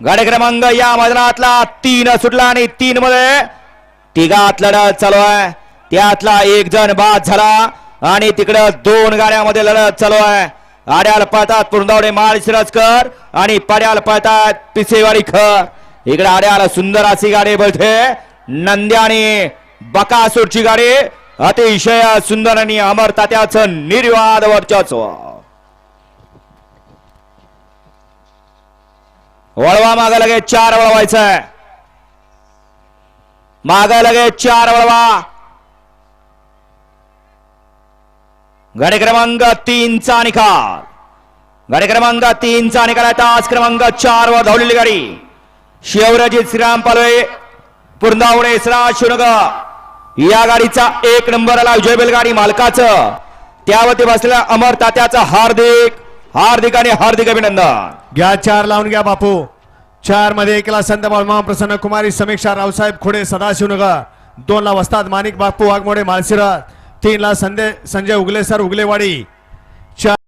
गाडी क्रमांक या मैदानातला तीन सुटला आणि तीन मध्ये तिघात लढत चालू आहे. त्यातला एक जण बाद झाला आणि तिकडं दोन गाड्यामध्ये लढत चालू आहे. आड्याला पळतात पुरंदावडे माळ शिरजकर आणि पाड्याला पळतात पिसेवाडी खर. इकडे आड्याला सुंदर अशी गाडी बोलते. नंद्या आणि बकासूरची गाडी. अतिशय सुंदर आणि अमर तात्याचं निर्वाद वर्चस्व. वळवा माग लगे चार वळवायचं. माग लगे चार वळवा. गाडी क्रमांक तीनचा निकाल. गाडी क्रमांक तीनचा निकाल आहे. तास क्रमांक चार वर धावलेली गाडी. शिवराजी श्रीराम पालवे पुरंदावणे सरा शिवनगर. या गाडीचा एक नंबर आला विजय बैलगाडी मालकाचं. त्यावरती बसलेल्या अमर तात्याचं हार्दिक हार्दिक आणि हार्दिक अभिनंदन. घ्या चार लावून घ्या बापू. चारमध्ये एकला संत महाप्रसन्न कुमारी समीक्षा रावसाहेब खोडे सदाशिवनगर. दोन ला वस्ताद माणिक बापू वाघमोडे माळशिरा तीन ला संजय संजय उगले सर उगलेवाडी. चार